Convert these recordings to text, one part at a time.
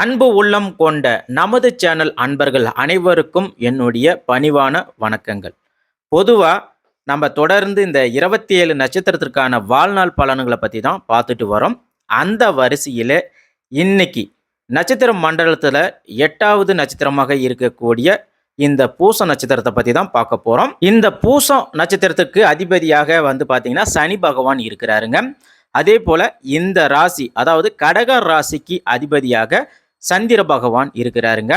அன்பு உள்ளம் கொண்ட நமது சேனல் அன்பர்கள் அனைவருக்கும் என்னுடைய பணிவான வணக்கங்கள். பொதுவாக நம்ம தொடர்ந்து இந்த இருபத்தி ஏழு நட்சத்திரத்திற்கான வாழ்நாள் பலன்களை பற்றி தான் பார்த்துட்டு வரோம். அந்த வரிசையில் இன்னைக்கு நட்சத்திர மண்டலத்தில் எட்டாவது நட்சத்திரமாக இருக்கக்கூடிய இந்த பூச நட்சத்திரத்தை பற்றி தான் பார்க்க போகிறோம் இந்த பூசம் நட்சத்திரத்துக்கு அதிபதியாக வந்து பார்த்திங்கன்னா சனி பகவான் இருக்கிறாருங்க. அதே போல் இந்த ராசி அதாவது கடக ராசிக்கு அதிபதியாக சந்திர பகவான் இருக்கிறாருங்க.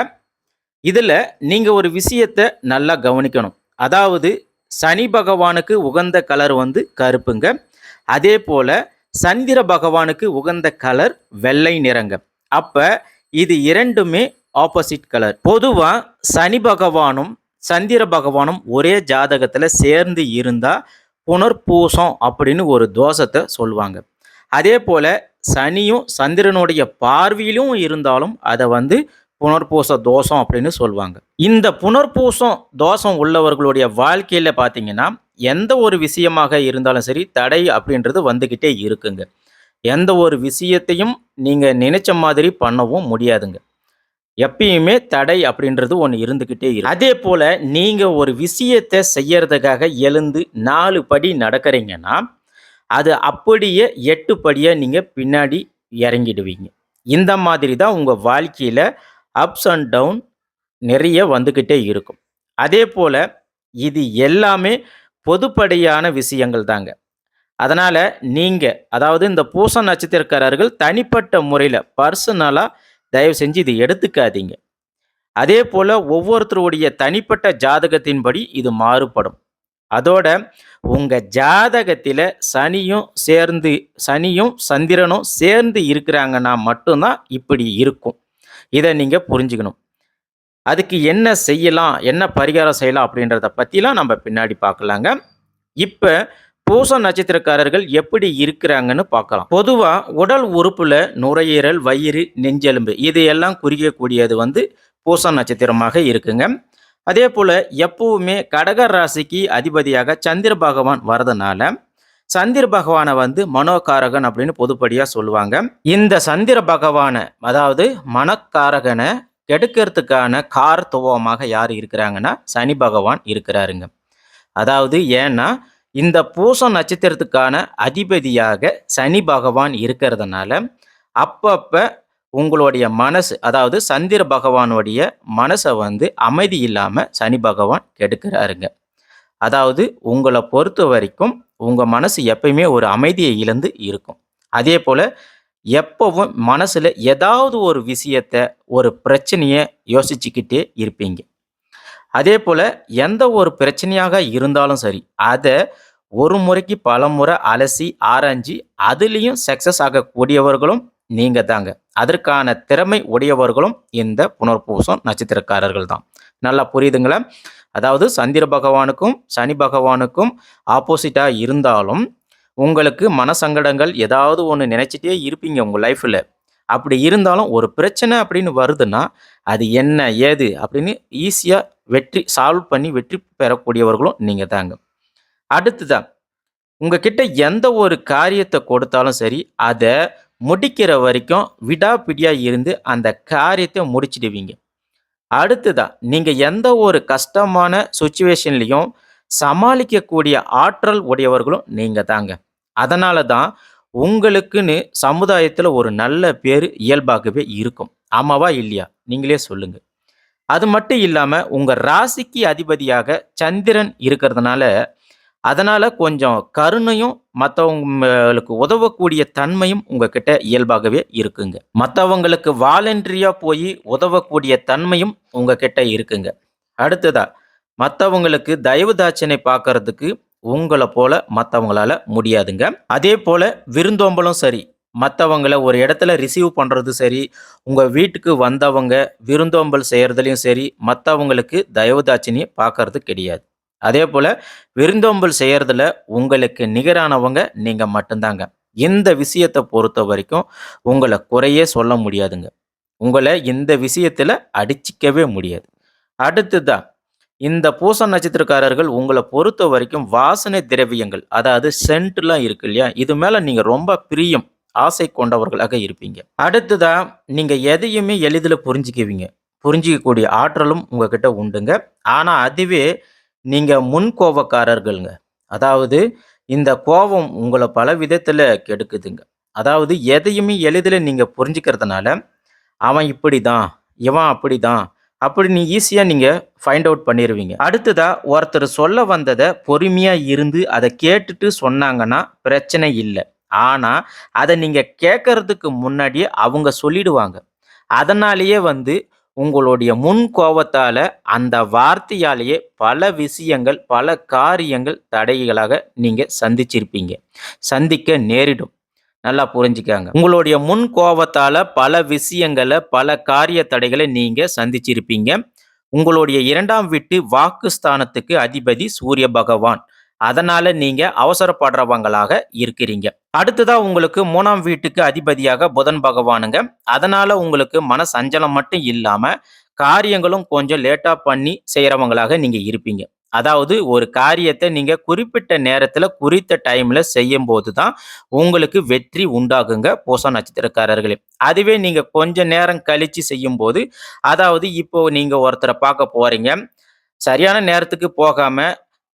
இதில் நீங்கள் ஒரு விஷயத்தை நல்லா கவனிக்கணும். அதாவது சனி பகவானுக்கு உகந்த கலர் வந்து கருப்புங்க. அதே போல் சந்திர பகவானுக்கு உகந்த கலர் வெள்ளை நிறங்க. அப்போ இது இரண்டுமே ஆப்போசிட் கலர் பொதுவாக சனி பகவானும் சந்திர பகவானும் ஒரே ஜாதகத்தில் சேர்ந்து இருந்தால் புனர்பூசம் அப்படின்னு ஒரு தோஷத்தை சொல்லுவாங்க. அதே போல் சனியும் சந்திரனுடைய பார்வையிலும் இருந்தாலும் அதை வந்து புனர்பூச தோஷம் அப்படின்னு சொல்லுவாங்க. இந்த புனர்பூசம் தோஷம் உள்ளவர்களுடைய வாழ்க்கையில் பார்த்தீங்கன்னா எந்த ஒரு விஷயமாக இருந்தாலும் சரி தடை அப்படின்றது வந்துக்கிட்டே இருக்குங்க. எந்த ஒரு விஷயத்தையும் நீங்கள் நினைச்ச மாதிரி பண்ணவும் முடியாதுங்க. எப்பயுமே தடை அப்படின்றது ஒன்று இருந்துக்கிட்டே இருக்கு. அதே போல் நீங்கள் ஒரு விஷயத்தை செய்யறதுக்காக எழுந்து நாலு படி நடக்கிறீங்கன்னா அது அப்படியே எட்டு படியாக நீங்கள் பின்னாடி இறங்கிடுவீங்க. இந்த மாதிரி தான் உங்கள் வாழ்க்கையில் அப்ஸ் அண்ட் டவுன் நிறைய வந்துக்கிட்டே இருக்கும். அதே போல் இது எல்லாமே பொதுப்படையான விஷயங்கள் தாங்க. அதனால் நீங்கள் அதாவது இந்த பூச நட்சத்திரக்காரர்கள் தனிப்பட்ட முறையில் பர்சனலாக தயவு செஞ்சு இதை எடுத்துக்காதீங்க. அதே போல் ஒவ்வொருத்தருடைய தனிப்பட்ட ஜாதகத்தின்படி இது மாறுபடும். அதோட உங்கள் ஜாதகத்தில் சனியும் சேர்ந்து சனியும் சந்திரனும் சேர்ந்து இருக்கிறாங்கன்னா மட்டும்தான் இப்படி இருக்கும். இதை நீங்கள் புரிஞ்சுக்கணும். அதுக்கு என்ன செய்யலாம் என்ன பரிகாரம் செய்யலாம் அப்படின்றத பற்றிலாம் நம்ம பின்னாடி பார்க்கலாங்க. இப்போ பூச நட்சத்திரக்காரர்கள் எப்படி இருக்கிறாங்கன்னு பார்க்கலாம். பொதுவாக உடல் உறுப்பில் நுரையீரல் வயிறு நெஞ்செலும்பு இது எல்லாம் குறிக்கக்கூடியது வந்து பூச நட்சத்திரமாக இருக்குங்க. அதே போல் எப்பவுமே கடக ராசிக்கு அதிபதியாக சந்திர பகவான் வரதுனால சந்திர பகவானை வந்து மனோகாரகன் அப்படின்னு பொதுப்படியாக சொல்லுவாங்க. இந்த சந்திர பகவானை அதாவது மனக்காரகனை கெடுக்கிறதுக்கான காரத்துவமாக யார் இருக்கிறாங்கன்னா சனி பகவான் இருக்கிறாருங்க. அதாவது ஏன்னா இந்த பூச நட்சத்திரத்துக்கான அதிபதியாக சனி பகவான் இருக்கிறதுனால அப்பப்போ உங்களுடைய மனசு அதாவது சந்திர பகவானுடைய மனசை வந்து அமைதி இல்லாமல் சனி பகவான் கெடுக்கிறாருங்க. அதாவது உங்களை பொறுத்த வரைக்கும் உங்கள் மனசு எப்பயுமே ஒரு அமைதியை இழந்து இருக்கும். அதே போல் எப்பவும் மனசில் ஏதாவது ஒரு விஷயத்த ஒரு பிரச்சனையை யோசிச்சுக்கிட்டே இருப்பீங்க. அதே போல் எந்த ஒரு பிரச்சனையாக இருந்தாலும் சரி அதை ஒரு முறைக்கு பல முறை அலசி ஆராய்ஞ்சி அதுலேயும் சக்ஸஸ் ஆகக்கூடியவர்களும் நீங்க தாங்க அதற்கான திறமை உடையவர்களும் இந்த புனர்பூசம் நட்சத்திரக்காரர்கள் தான் நல்லா புரியுதுங்களா? அதாவது சந்திர பகவானுக்கும் சனி பகவானுக்கும் ஆப்போசிட்டாக இருந்தாலும் உங்களுக்கு மனசங்கடங்கள் ஏதாவது ஒன்று நினச்சிட்டே இருப்பீங்க உங்கள் லைஃப்பில் அப்படி இருந்தாலும் ஒரு பிரச்சனை அப்படின்னு வருதுன்னா அது என்ன ஏது அப்படின்னு ஈஸியாக வெற்றி சால்வ் பண்ணி வெற்றி பெறக்கூடியவர்களும் நீங்கள் தாங்க அடுத்துதான் உங்ககிட்ட எந்த ஒரு காரியத்தை கொடுத்தாலும் சரி அதை முடிக்கிற வரைக்கும் விடாப்பிடியாக இருந்து அந்த காரியத்தை முடிச்சிடுவீங்க. அடுத்ததான் நீங்கள் எந்த ஒரு கஷ்டமான சுச்சுவேஷன்லேயும் சமாளிக்கக்கூடிய ஆற்றல் உடையவர்களும் நீங்கள் தாங்க. அதனால தான் உங்களுக்குன்னு சமுதாயத்தில் ஒரு நல்ல பேர் இயல்பாகவே இருக்கும். ஆமாவா இல்லையா? நீங்களே சொல்லுங்கள் அது மட்டும் இல்லாமல் உங்கள் ராசிக்கு அதிபதியாக சந்திரன் இருக்கிறதுனால அதனால் கொஞ்சம் கருணையும் மற்றவங்களுக்கு உதவக்கூடிய தன்மையும் உங்ககிட்ட இயல்பாகவே இருக்குங்க. மற்றவங்களுக்கு வாலண்டரியாக போய் உதவக்கூடிய தன்மையும் உங்ககிட்ட இருக்குங்க. அடுத்ததா மற்றவங்களுக்கு தயவு தாட்சணை பார்க்கறதுக்கு உங்களை போல மற்றவங்களால முடியாதுங்க. அதே போல விருந்தோம்பலும் சரி மற்றவங்களை ஒரு இடத்துல ரிசீவ் பண்ணுறது சரி உங்கள் வீட்டுக்கு வந்தவங்க விருந்தோம்பல் செய்கிறதுலையும் சரி மற்றவங்களுக்கு தயவு தாட்சணியை பார்க்கறது கிடையாது. அதே போல் விருந்தோம்பல் செய்கிறதுல உங்களுக்கு நிகரானவங்க நீங்கள் மட்டும்தாங்க இந்த விஷயத்தை பொறுத்த வரைக்கும் உங்களை குறையே சொல்ல முடியாதுங்க உங்களை இந்த விஷயத்தில் அடிச்சிக்கவே முடியாது அடுத்துதான் இந்த பூச நட்சத்திரக்காரர்கள் உங்களை பொறுத்த வரைக்கும் வாசனை திரவியங்கள் அதாவது சென்ட்லாம் இருக்கு இல்லையா இது மேலே நீங்கள் ரொம்ப பிரியம் ஆசை கொண்டவர்களாக இருப்பீங்க. அடுத்ததா நீங்கள் எதையுமே எளிதில் புரிஞ்சுக்குவீங்க. புரிஞ்சிக்கக்கூடிய ஆற்றலும் உங்ககிட்ட உண்டுங்க. ஆனால் அதுவே நீங்கள் முன் கோபக்காரர்கள்ங்க அதாவது இந்த கோவம் உங்களை பல விதத்தில் கெடுக்குதுங்க. அதாவது எதையுமே எளிதில் நீங்கள் புரிஞ்சுக்கிறதுனால, அவன் இப்படி தான் இவன் அப்படிதான், அப்படின்னு ஈஸியாக நீங்கள் ஃபைண்ட் அவுட் பண்ணிடுவீங்க அடுத்ததாக ஒருத்தர் சொல்ல வந்ததை பொறுமையாக இருந்து அதை கேட்டுட்டு சொன்னாங்கன்னா பிரச்சனை இல்லை ஆனால் அதை நீங்கள் கேட்கறதுக்கு முன்னாடியே அவங்க சொல்லிடுவாங்க. அதனாலேயே வந்து உங்களுடைய முன் கோபத்தால் அந்த வார்த்தையாலேயே பல விஷயங்கள், பல காரியங்கள் தடைகளாக நீங்க சந்திச்சிருப்பீங்க. சந்திக்க நேரிடும். நல்லா புரிஞ்சுக்காங்க உங்களுடைய முன் கோபத்தால் பல விஷயங்களை பல காரிய தடைகளை நீங்க சந்திச்சிருப்பீங்க. உங்களுடைய இரண்டாம் வீட்டு வாக்குஸ்தானத்துக்கு அதிபதி சூரிய பகவான். அதனால நீங்க அவசரப்படுறவங்களாக இருக்கிறீங்க. அடுத்ததா உங்களுக்கு மூணாம் வீட்டுக்கு அதிபதியாக புதன் பகவானுங்க. அதனால உங்களுக்கு மன சஞ்சலம் மட்டும் இல்லாம, காரியங்களும் கொஞ்சம் லேட்டா பண்ணி செய்யறவங்களாக நீங்க இருப்பீங்க. அதாவது ஒரு காரியத்தை நீங்க குறிப்பிட்ட நேரத்துல குறித்த டைம்ல செய்யும்போது தான் உங்களுக்கு வெற்றி உண்டாகுங்க பூச நட்சத்திரக்காரர்களே. அதுவே நீங்க கொஞ்ச நேரம் கழிச்சு செய்யும்போது, அதாவது இப்போ நீங்க ஒருத்தரை பார்க்க போறீங்க. சரியான நேரத்துக்கு போகாம,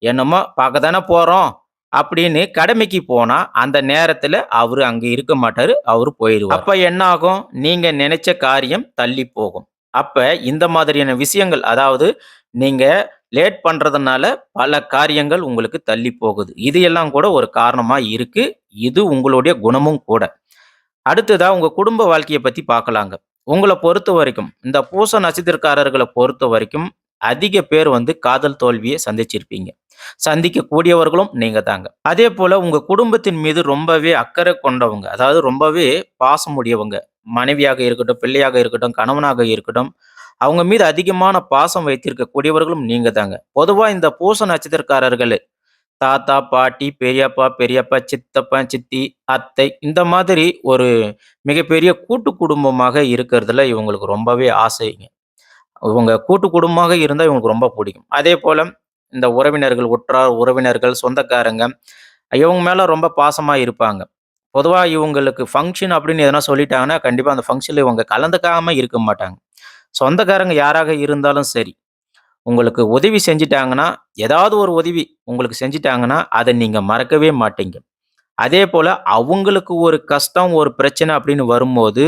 என்னமோ பார்க்க தானே போகிறோம் அப்படின்னு கடமைக்கு போனால் அந்த நேரத்தில் அவர் அங்கே இருக்க மாட்டார் அவர் போயிடுவார் அப்போ என்ன ஆகும்? நீங்க நினைச்ச காரியம் தள்ளி போகும். அப்போ இந்த மாதிரியான விஷயங்கள் அதாவது நீங்கள் லேட் பண்ணுறதுனால பல காரியங்கள் உங்களுக்கு தள்ளி போகுது. இது எல்லாம் கூட ஒரு காரணமாக இருக்குது இது உங்களுடைய குணமும் கூட. அடுத்ததாக உங்கள் குடும்ப வாழ்க்கையை பற்றி பார்க்கலாங்க. உங்களை பொறுத்த வரைக்கும் இந்த பூச நசித்திரக்காரர்களை பொறுத்த வரைக்கும் அதிக பேர் வந்து காதல் தோல்வியை சந்திச்சிருப்பீங்க. சந்திக்கக்கூடியவர்களும் நீங்க தாங்க. அதே போல உங்க குடும்பத்தின் மீது ரொம்பவே அக்கறை கொண்டவங்க. அதாவது ரொம்பவே பாசம் உடையவங்க. மனைவியாக இருக்கட்டும், பிள்ளையாக இருக்கட்டும், கணவனாக இருக்கட்டும், அவங்க மீது அதிகமான பாசம் வைத்திருக்கக்கூடியவர்களும் நீங்க தாங்க. பொதுவா இந்த பூச நட்சத்திரக்காரர்கள் தாத்தா, பாட்டி, பெரியப்பா, பெரியப்பா, சித்தப்பன், சித்தி, அத்தை இந்த மாதிரி ஒரு மிகப்பெரிய கூட்டு குடும்பமாக இருக்கிறதுல இவங்களுக்கு ரொம்பவே ஆசைங்க. இவங்க கூட்டு குடும்பமாக இருந்தால் இவங்களுக்கு ரொம்ப பிடிக்கும் அதே போல் இந்த உறவினர்கள், உற்றார் உறவினர்கள், சொந்தக்காரங்க இவங்க மேலே ரொம்ப பாசமாக இருப்பாங்க. பொதுவாக இவங்களுக்கு ஃபங்க்ஷன் அப்படின்னு எதனா சொல்லிட்டாங்கன்னா, கண்டிப்பாக அந்த ஃபங்க்ஷனில் இவங்க கலந்துக்காமல் இருக்க மாட்டாங்க. சொந்தக்காரங்க யாராக இருந்தாலும் சரி, உங்களுக்கு உதவி செஞ்சுட்டாங்கன்னா, ஏதாவது ஒரு உதவி உங்களுக்கு செஞ்சுட்டாங்கன்னா, அதை நீங்கள் மறக்கவே மாட்டீங்க. அதே போல் அவங்களுக்கு ஒரு கஷ்டம், ஒரு பிரச்சனை அப்படின்னு வரும்போது,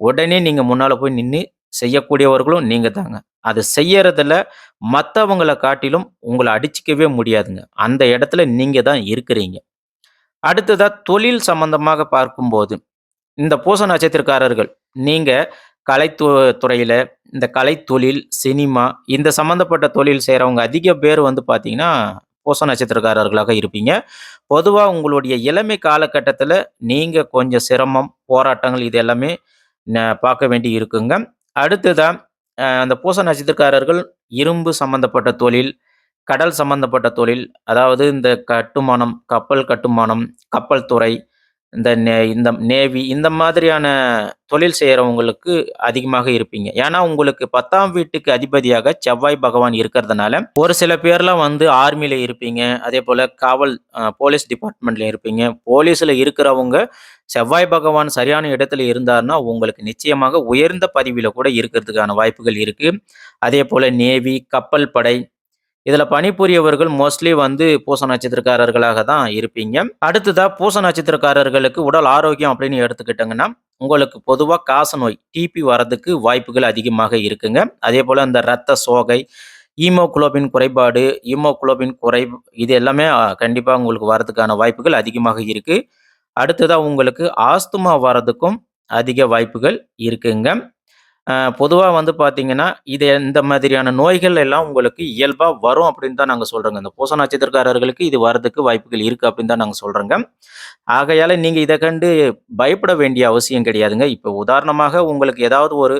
உடனே நீங்கள் முன்னால் போய் நின்று செய்யக்கூடியவர்களும் நீங்க தாங்க. அது செய்யறதுல மற்றவங்களை காட்டிலும் உங்களை அடிச்சுக்கவே முடியாதுங்க. அந்த இடத்துல நீங்க தான் இருக்கிறீங்க. அடுத்ததா தொழில் சம்பந்தமாக பார்க்கும்போது, இந்த பூச நட்சத்திரக்காரர்கள், நீங்க கலைத்து துறையில இந்த கலை தொழில் சினிமா இந்த சம்மந்தப்பட்ட தொழில் செய்கிறவங்க அதிக பேர் வந்து பார்த்தீங்கன்னா, பூச நட்சத்திரக்காரர்களாக இருப்பீங்க. பொதுவாக உங்களுடைய இளமை காலகட்டத்தில் நீங்கள் கொஞ்சம் சிரமம், போராட்டங்கள் இது எல்லாமே ந பார்க்க வேண்டி இருக்குங்க. அடுத்ததான் அந்த பூச நட்சத்திரக்காரர்கள் இரும்பு சம்மந்தப்பட்ட தொழில், கடல் சம்மந்தப்பட்ட தொழில், அதாவது இந்த கட்டுமானம், கப்பல் கட்டுமானம், கப்பல் துறை, இந்த நே இந்த நேவி இந்த மாதிரியான தொழில் செய்கிறவங்களுக்கு அதிகமாக இருப்பீங்க. ஏன்னா, உங்களுக்கு 10ஆம் வீட்டுக்கு அதிபதியாக செவ்வாய் பகவான் இருக்கிறதுனால, ஒரு சில பேர்லாம் வந்து ஆர்மியில் இருப்பீங்க. அதே போல் காவல் போலீஸ் டிபார்ட்மெண்ட்ல இருப்பீங்க. போலீஸில் இருக்கிறவங்க செவ்வாய் பகவான் சரியான இடத்துல இருந்தார்னா, உங்களுக்கு நிச்சயமாக உயர்ந்த பதிவில் கூட இருக்கிறதுக்கான வாய்ப்புகள் இருக்கு. அதேபோல நேவி, கப்பல் படை இதில் பணிபுரியவர்கள் மோஸ்ட்லி வந்து பூச நட்சத்திரக்காரர்களாக தான் இருப்பீங்க. அடுத்ததாக பூச நட்சத்திரக்காரர்களுக்கு உடல் ஆரோக்கியம் அப்படின்னு எடுத்துக்கிட்டிங்கன்னா உங்களுக்கு பொதுவாக காச நோய் டிபி வரதுக்கு வாய்ப்புகள் அதிகமாக இருக்குங்க. அதே போல் அந்த இரத்த சோகை, ஹீமோகுளோபின் குறைபாடு, ஹீமோகுளோபின் குறை இது எல்லாமே கண்டிப்பாக உங்களுக்கு வரதுக்கான வாய்ப்புகள் அதிகமாக இருக்குது அடுத்ததாக உங்களுக்கு ஆஸ்துமா வர்றதுக்கும் அதிக வாய்ப்புகள் இருக்குங்க. பொதுவாக வந்து பார்த்தீங்கன்னா, இது இந்த மாதிரியான நோய்கள் எல்லாம் உங்களுக்கு இயல்பாக வரும் அப்படின்னு தான் நாங்கள் சொல்கிறோங்க இந்த பூச நட்சத்திரக்காரர்களுக்கு இது வரதுக்கு வாய்ப்புகள் இருக்கு அப்படின்னு தான் நாங்கள் சொல்கிறோங்க ஆகையால் நீங்கள் இதை கண்டு பயப்பட வேண்டிய அவசியம் கிடையாதுங்க. இப்போ உதாரணமாக உங்களுக்கு ஏதாவது ஒரு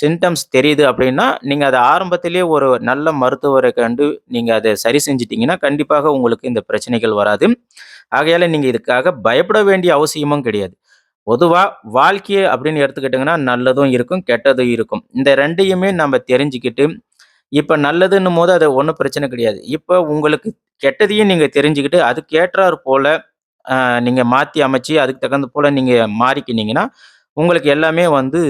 சிம்டம்ஸ் தெரியுது அப்படின்னா, நீங்கள் அதை ஆரம்பத்திலேயே ஒரு நல்ல மருத்துவரை கண்டு நீங்கள் அதை சரி செஞ்சிட்டிங்கன்னா கண்டிப்பாக உங்களுக்கு இந்த பிரச்சனைகள் வராது. ஆகையால் நீங்கள் இதுக்காக பயப்பட வேண்டிய அவசியமும் கிடையாது. பொதுவாக வாழ்க்கையை அப்படின்னு எடுத்துக்கிட்டிங்கன்னா நல்லதும் இருக்கும், கெட்டதும் இருக்கும். இந்த ரெண்டையுமே நம்ம தெரிஞ்சுக்கிட்டு, இப்போ நல்லதுன்னும் போது அது ஒன்றும் பிரச்சனை கிடையாது. இப்போ உங்களுக்கு கெட்டதையும் நீங்கள் தெரிஞ்சுக்கிட்டு, அதுக்கு ஏற்றார் நீங்கள் மாற்றி அமைச்சு அதுக்கு தகுந்த போல் நீங்கள் மாறிக்கினீங்கன்னா, உங்களுக்கு எல்லாமே வந்து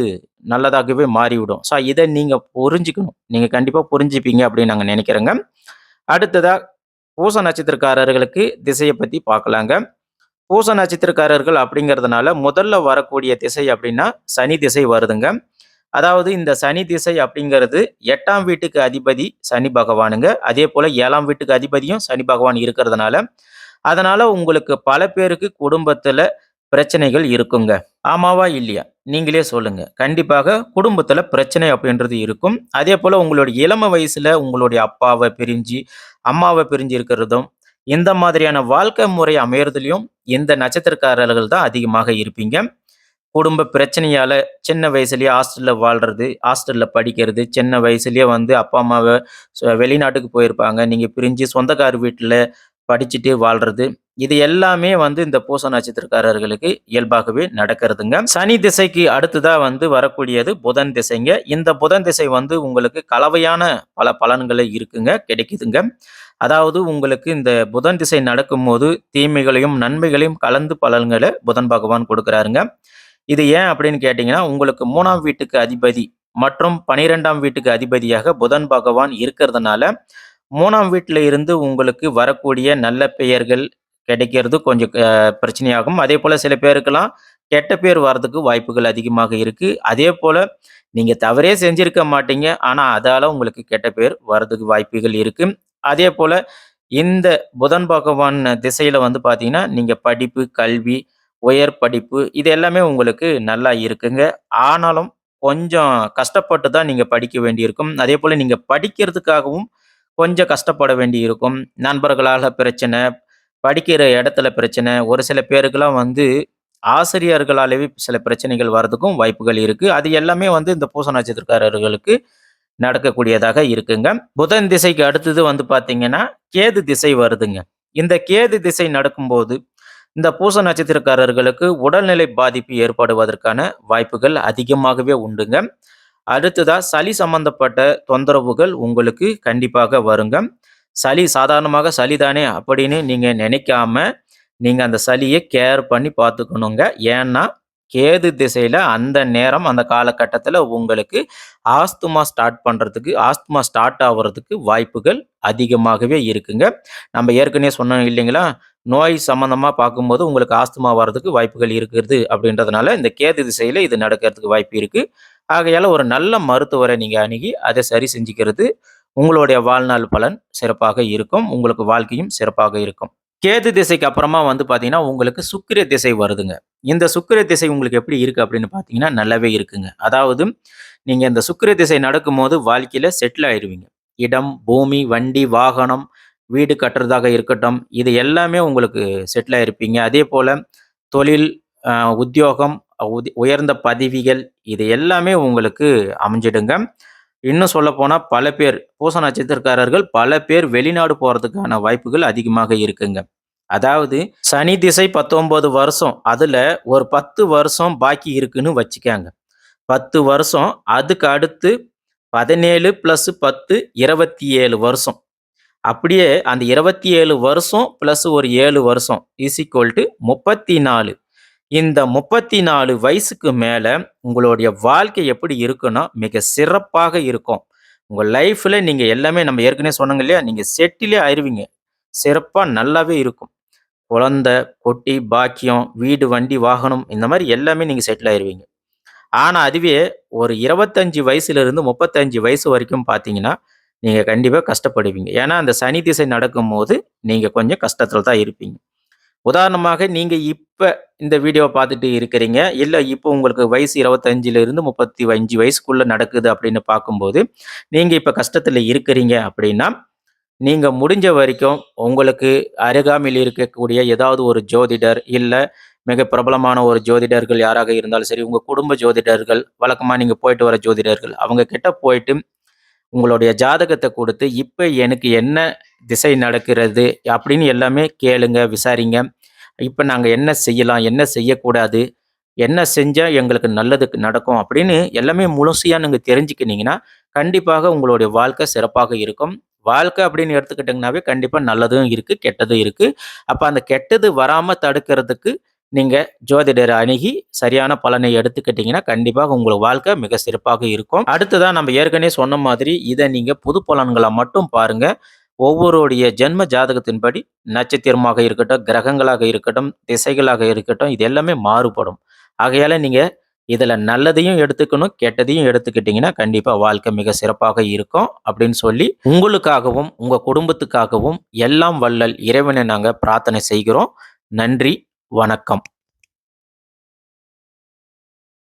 நல்லதாகவே மாறிவிடும். ஸோ இதை நீங்கள் புரிஞ்சுக்கணும். நீங்கள் கண்டிப்பாக புரிஞ்சுப்பீங்க அப்படின்னு நாங்கள் நினைக்கிறோங்க அடுத்ததாக பூச நட்சத்திரக்காரர்களுக்கு திசையை பத்தி பார்க்கலாங்க. பூச நட்சத்திரக்காரர்கள் அப்படிங்கிறதுனால முதல்ல வரக்கூடிய திசை அப்படின்னா, சனி திசை வருதுங்க. அதாவது இந்த சனி திசை அப்படிங்கிறது எட்டாம் வீட்டுக்கு அதிபதி சனி பகவானுங்க. அதே போல் ஏழாம் வீட்டுக்கு அதிபதியும் சனி பகவான் இருக்கிறதுனால, அதனால உங்களுக்கு பல பேருக்கு குடும்பத்துல பிரச்சனைகள் இருக்குங்க. ஆமாவா? இல்லையா? நீங்களே சொல்லுங்க. கண்டிப்பாக குடும்பத்துல பிரச்சனை அப்படின்றது இருக்கும். அதே போல உங்களுடைய இளம வயசுல உங்களுடைய அப்பாவை பிரிஞ்சு, அம்மாவை பிரிஞ்சு இருக்கிறதும், இந்த மாதிரியான வாழ்க்கை முறை அமையறதுலையும் இந்த நட்சத்திரக்காரர்கள் தான் அதிகமாக இருப்பீங்க. குடும்ப பிரச்சனையால் சின்ன வயசுலேயே ஹாஸ்டலில் வாழ்கிறது ஹாஸ்டலில் படிக்கிறது, சின்ன வயசுலேயே வந்து அப்பா, அம்மாவை வெளிநாட்டுக்கு போயிருப்பாங்க. நீங்கள் பிரிஞ்சு சொந்தக்கார் வீட்டில் படிச்சுட்டு வாழ்றது. இது எல்லாமே வந்து இந்த பூச நட்சத்திரக்காரர்களுக்கு இயல்பாகவே நடக்கிறதுங்க. சனி திசைக்கு அடுத்ததா வந்து வரக்கூடியது புதன் திசைங்க. இந்த புதன் திசை வந்து உங்களுக்கு கலவையான பல பலன்களை இருக்குங்க, கிடைக்குதுங்க. அதாவது உங்களுக்கு இந்த புதன் திசை நடக்கும்போது தீமைகளையும், நன்மைகளையும் கலந்து பலன்களை புதன் பகவான் கொடுக்குறாருங்க இது ஏன் அப்படின்னு கேட்டிங்கன்னா உங்களுக்கு மூணாம் வீட்டுக்கு அதிபதி மற்றும் 12ஆம் வீட்டுக்கு அதிபதியாக புதன் பகவான் இருக்கிறதுனால, மூணாம் வீட்டில் இருந்து உங்களுக்கு வரக்கூடிய நல்ல பெயர்கள் கிடைக்கிறது கொஞ்சம் பிரச்சனையாகும் பிரச்சனையாகும். அதேபோல சில பேருக்கெல்லாம் கெட்ட பேர் வரதுக்கு வாய்ப்புகள் அதிகமாக இருக்குது அதே போல் நீங்கள் தவறே செஞ்சிருக்க மாட்டீங்க. ஆனால் அதால் உங்களுக்கு கெட்ட பேர் வரதுக்கு வாய்ப்புகள் இருக்கு. அதேபோல இந்த புதன் பகவான் திசையில் வந்து பார்த்தீங்கன்னா, நீங்கள் படிப்பு, கல்வி, உயர் படிப்பு இது எல்லாமே உங்களுக்கு நல்லா இருக்குங்க. ஆனாலும் கொஞ்சம் கஷ்டப்பட்டு தான் நீங்கள் படிக்க வேண்டியிருக்கும். அதே போல் நீங்கள் படிக்கிறதுக்காகவும் கொஞ்சம் கஷ்டப்பட வேண்டி இருக்கும் நண்பர்களால் பிரச்சனை, படிக்கிற இடத்துல பிரச்சனை, ஒரு சில பேருக்கெல்லாம் வந்து ஆசிரியர்களாலேயே சில பிரச்சனைகள் வர்றதுக்கும் வாய்ப்புகள் இருக்குது அது எல்லாமே வந்து இந்த பூச நட்சத்திரக்காரர்களுக்கு நடக்கக்கூடியதாக இருக்குங்க. புதன் திசைக்கு அடுத்தது வந்து பார்த்தீங்கன்னா, கேது திசை வருதுங்க. இந்த கேது திசை நடக்கும்போது, இந்த பூச நட்சத்திரக்காரர்களுக்கு உடல்நிலை பாதிப்பு ஏற்படுவதற்கான வாய்ப்புகள் அதிகமாகவே உண்டுங்க. அடுத்ததா சளி சம்பந்தப்பட்ட தொந்தரவுகள் உங்களுக்கு கண்டிப்பாக வருங்க. சளி சாதாரணமாக சளி தானே அப்படின்னு நீங்கள் நினைக்காம நீங்கள் அந்த சளியை கேர் பண்ணி பார்த்துக்கணுங்க. ஏன்னா, கேது திசையில் அந்த நேரம், அந்த காலகட்டத்தில் உங்களுக்கு ஆஸ்துமா ஸ்டார்ட் பண்ணுறதுக்கு ஆஸ்துமா ஸ்டார்ட் ஆகிறதுக்கு வாய்ப்புகள் அதிகமாகவே இருக்குங்க. நம்ம ஏற்கனவே சொன்னோம் இல்லைங்களா? நோய் சம்மந்தமாக பார்க்கும்போது உங்களுக்கு ஆஸ்துமா வர்றதுக்கு வாய்ப்புகள் இருக்கிறது அப்படின்றதுனால, இந்த கேது திசையில் இது நடக்கிறதுக்கு வாய்ப்பு இருக்குது ஆகையால் ஒரு நல்ல மருத்துவரை நீங்கள் அணுகி, அதை சரி செஞ்சுக்கிறது உங்களுடைய வாழ்நாள் பலன் சிறப்பாக இருக்கும். உங்களுக்கு வாழ்க்கையும் சிறப்பாக இருக்கும். கேது திசைக்கு அப்புறமா வந்து பார்த்தீங்கன்னா, உங்களுக்கு சுக்கிர திசை வருதுங்க. இந்த சுக்கிர திசை உங்களுக்கு எப்படி இருக்குது அப்படின்னு பார்த்தீங்கன்னா, நல்லாவே இருக்குங்க. அதாவது நீங்கள் இந்த சுக்கிர திசை நடக்கும்போது வாழ்க்கையில் செட்டில் ஆயிடுவீங்க இடம், பூமி, வண்டி, வாகனம், வீடு கட்டுறதாக இருக்கட்டும், இது எல்லாமே உங்களுக்கு செட்டில் அதே போல் தொழில், உத்தியோகம், உயர்ந்த பதவிகள் இது எல்லாமே உங்களுக்கு அமைஞ்சிடுங்க. இன்னும் சொல்லப்போனால் பல பேர் பூச நட்சத்திரக்காரர்கள் பல பேர் வெளிநாடு போகிறதுக்கான வாய்ப்புகள் அதிகமாக இருக்குங்க. அதாவது சனி திசை 19 வருஷம். அதில் ஒரு 10 வருஷம் பாக்கி இருக்குன்னு வச்சுக்காங்க பத்து வருஷம். அதுக்கு அடுத்து பதினேழு ப்ளஸ் பத்து இருபத்தி ஏழு வருஷம். அப்படியே அந்த 27 வருஷம் ப்ளஸ் ஒரு ஏழு வருஷம் இஸ் ஈக்குவல் டு முப்பத்தி நாலு இந்த 34 வயசுக்கு மேலே உங்களுடைய வாழ்க்கை எப்படி இருக்குன்னா, மிக சிறப்பாக இருக்கும். உங்கள் லைஃப்பில் நீங்கள் எல்லாமே நம்ம ஏற்கனவே சொன்னோங்க இல்லையா? நீங்கள் செட்டிலே ஆயிருவீங்க. சிறப்பாக நல்லாவே இருக்கும். குழந்த குட்டி, பாக்கியம், வீடு, வண்டி, வாகனம் இந்த மாதிரி எல்லாமே நீங்கள் செட்டில் ஆயிடுவீங்க ஆனால் அதுவே ஒரு இருபத்தஞ்சி வயசுலேருந்து முப்பத்தஞ்சு வயசு வரைக்கும் பார்த்தீங்கன்னா, நீங்கள் கண்டிப்பாக கஷ்டப்படுவீங்க. ஏன்னா, அந்த சனி திசை நடக்கும்போது நீங்கள் கொஞ்சம் கஷ்டத்தில் தான் இருப்பீங்க. உதாரணமாக நீங்கள் இப்போ இந்த வீடியோவை பார்த்துட்டு இருக்கிறீங்க. இல்லை இப்போ உங்களுக்கு வயசு 25லிருந்து 35 வயசுக்குள்ள நடக்குது அப்படின்னு பார்க்கும்போது, நீங்கள் இப்போ கஷ்டத்தில் இருக்கிறீங்க அப்படின்னா, நீங்கள் முடிஞ்ச வரைக்கும் உங்களுக்கு அருகாமையில் இருக்கக்கூடிய ஏதாவது ஒரு ஜோதிடர், இல்லை மிக பிரபலமான ஒரு ஜோதிடர்கள் யாராக இருந்தாலும் சரி, உங்கள் குடும்ப ஜோதிடர்கள், வழக்கமாக நீங்கள் போயிட்டு வர ஜோதிடர்கள், அவங்க கிட்ட போயிட்டு உங்களுடைய ஜாதகத்தை கொடுத்து இப்போ எனக்கு என்ன திசை நடக்கிறது அப்படின்னு எல்லாமே கேளுங்க, விசாரிங்க. இப்போ நாங்கள் என்ன செய்யலாம்? என்ன செய்யக்கூடாது? என்ன செஞ்சால் எங்களுக்கு நல்லது நடக்கும்? அப்படின்னு எல்லாமே முழுசையாக நீங்கள் தெரிஞ்சுக்கினீங்கன்னா, கண்டிப்பாக உங்களுடைய வாழ்க்கை சிறப்பாக இருக்கும். வாழ்க்கை அப்படின்னு எடுத்துக்கிட்டிங்கனாவே கண்டிப்பாக நல்லதும் இருக்குது கெட்டதும் இருக்குது அப்போ அந்த கெட்டது வராமல் தடுக்கிறதுக்கு நீங்கள் ஜோதிடரை அணுகி சரியான பலனை எடுத்துக்கிட்டீங்கன்னா, கண்டிப்பாக உங்களுக்கு வாழ்க்கை மிக சிறப்பாக இருக்கும். அடுத்ததாக நம்ம ஏற்கனவே சொன்ன மாதிரி இதை நீங்கள் புது பலன்களை மட்டும் பாருங்க. ஒவ்வொருடைய ஜென்ம ஜாதகத்தின்படி நட்சத்திரமாக இருக்கட்டும், கிரகங்களாக இருக்கட்டும், திசைகளாக இருக்கட்டும், இது எல்லாமே மாறுபடும். ஆகையால் நீங்கள் இதில் நல்லதையும் எடுத்துக்கணும், கெட்டதையும் எடுத்துக்கிட்டிங்கன்னா கண்டிப்பாக வாழ்க்கை மிக சிறப்பாக இருக்கும் அப்படின்னு சொல்லி, உங்களுக்காகவும், உங்கள் குடும்பத்துக்காகவும் எல்லாம் வள்ளல் இறைவனை நாங்கள் பிரார்த்தனை செய்கிறோம். நன்றி, வணக்கம்.